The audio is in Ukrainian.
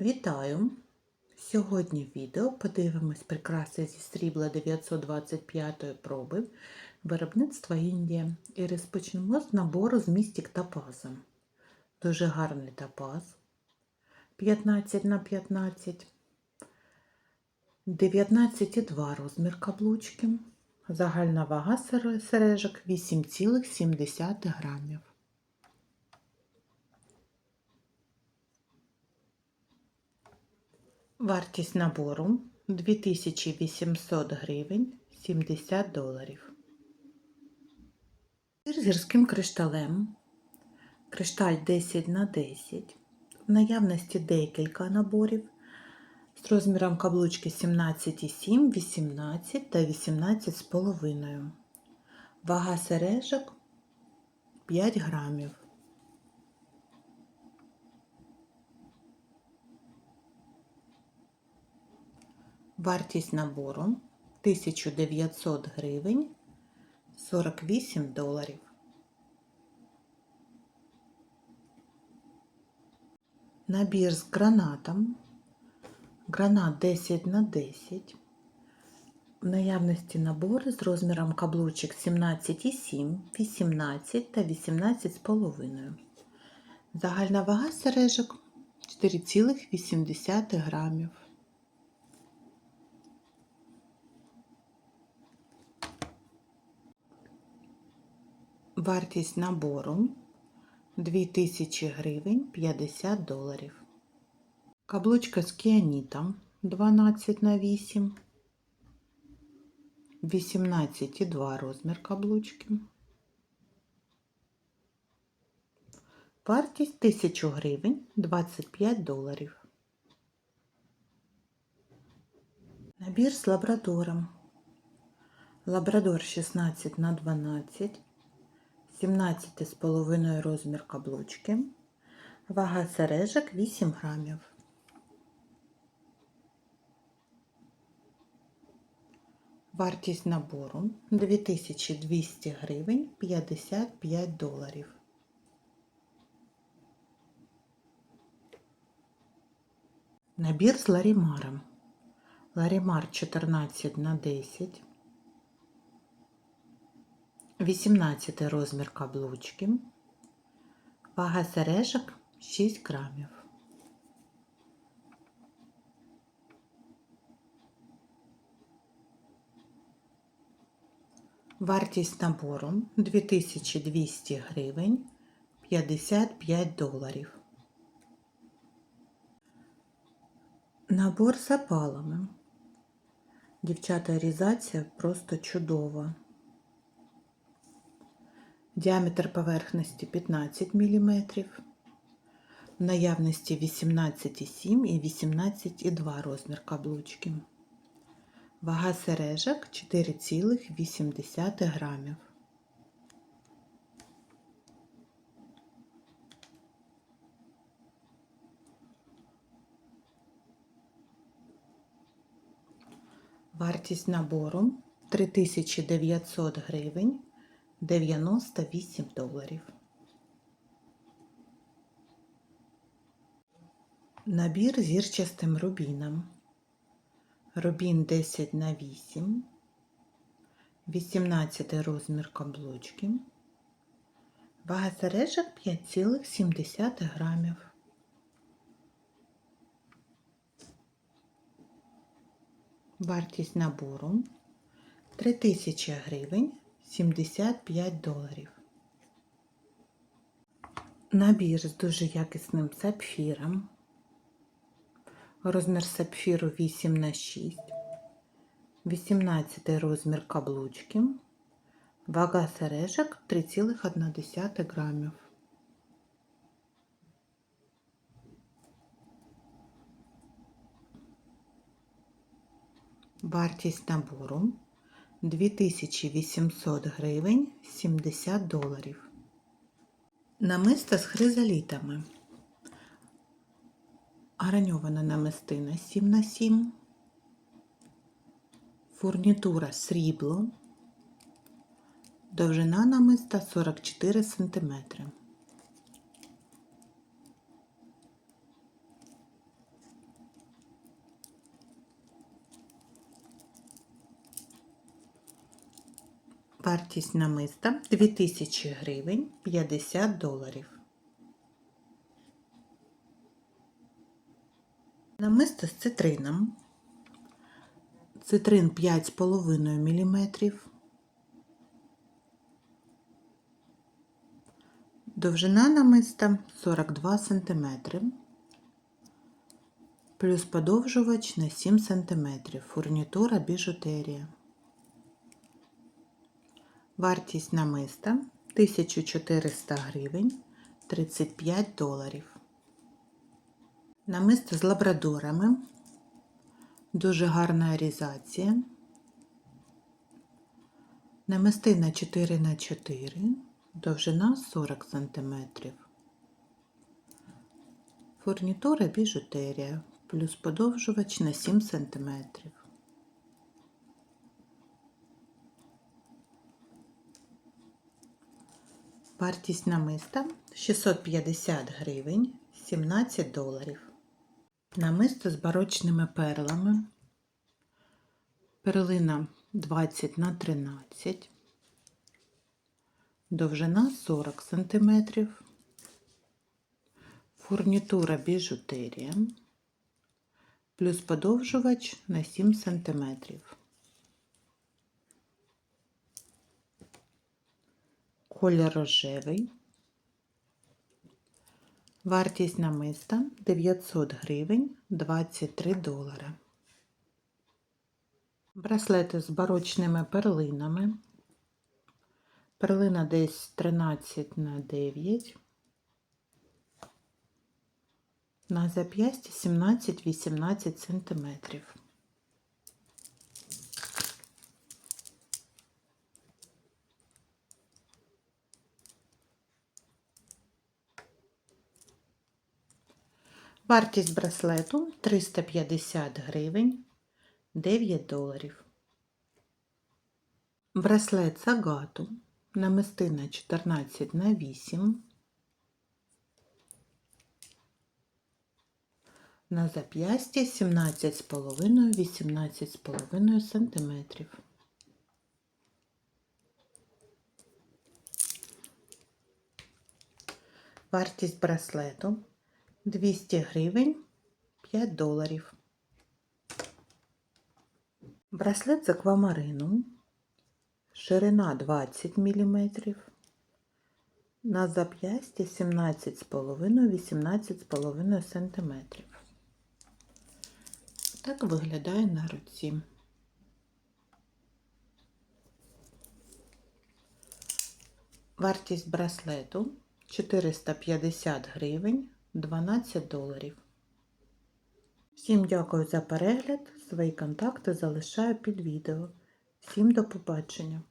Вітаю! Сьогодні в відео подивимось прикраси зі срібла 925 проби виробництва Індія і розпочнемо з набору з містік топаза. Дуже гарний топаз 15 на 15, 19,2 розмір каблучки, загальна вага сережок 8,7 грамів. Вартість набору 2800 гривень 70 доларів. З гірським кришталем. Кришталь 10 на 10. В наявності декілька наборів з розміром каблучки 17,7, 18 та 18,5. Вага сережок 5 грамів. Вартість набору 1900 гривень 48 доларів. Набір з гранатом. Гранат 10 на 10. В наявності набори з розміром каблучок 17,7, 18 та 18,5. Загальна вага сережок 4,8 грамів. Вартість набору 2000 гривень 50 доларів. Каблучка з кіанітом 12 на 8, 18,2 розмір каблучки. Вартість 1000 гривень 25 доларів. Набір з лабрадором. Лабрадор 16 на 12. 17,5 розмір каблучки, вага сережок 8 грамів. Вартість набору 2200 гривень 55 доларів. Набір з ларімаром. Ларімар 14 на 10. 18 розмір каблучки, вага сережок 6 грамів. Вартість набору 2200 гривень 55 доларів. Набор запалами. Дівчата різація просто чудова. Діаметр поверхності 15 мм, наявності 18,7 і 18,2 розмір каблучки. Вага сережок 4,8 грамів. Вартість набору 3900 гривень 98 доларів. Набір з гірчастим рубіном. Рубін 10 на 8, 18 розмір каблучки, вага сережок 5,7 грамів. Вартість набору 3000 гривень 75 доларів. Набір з дуже якісним сапфіром. Розмір сапфіру 8 на 6, 18 розмір каблучки, вага сережок 3,1 грамів. Вартість набору 2800 гривень 70 доларів. Намисто з хризалітами. Граньована намистина 7 на 7. Фурнітура срібло. Довжина намиста 44 см. Вартість намиста 2000 гривень 50 доларів. Намисто з цитрином. Цитрин 5,5 мм. Довжина намиста 42 см. Плюс подовжувач на 7 см. Фурнітура біжутерія. Вартість намиста 1400 гривень 35 доларів. Намисто з лабрадорами. Дуже гарна арізація. Намистина 4 на 4 довжина 40 см. Фурнітура біжутерія, плюс подовжувач на 7 см. Вартість намиста 650 гривень 17 доларів. Намисто з барочними перлами. Перлина 20 на 13. Довжина 40 см. Фурнітура біжутерія. Плюс подовжувач на 7 см. Колір рожевий. Вартість намиста 900 гривень 23 долари. Браслети з барочними перлинами. Перлина десь 13 на 9. На зап'ясті 17-18 сантиметрів. Вартість браслету 350 гривень 9 доларів. Браслет з агату намистина 14 на 8. На зап'ясті 17,5-18,5 см. Вартість браслету 200 гривень 5 доларів. Браслет з аквамарином. Ширина 20 мм. На зап'ясті 17,5-18,5 см. Так виглядає на руці. Вартість браслету 450 гривень 12 доларів. Всім дякую за перегляд. Свої контакти залишаю під відео. Всім до побачення!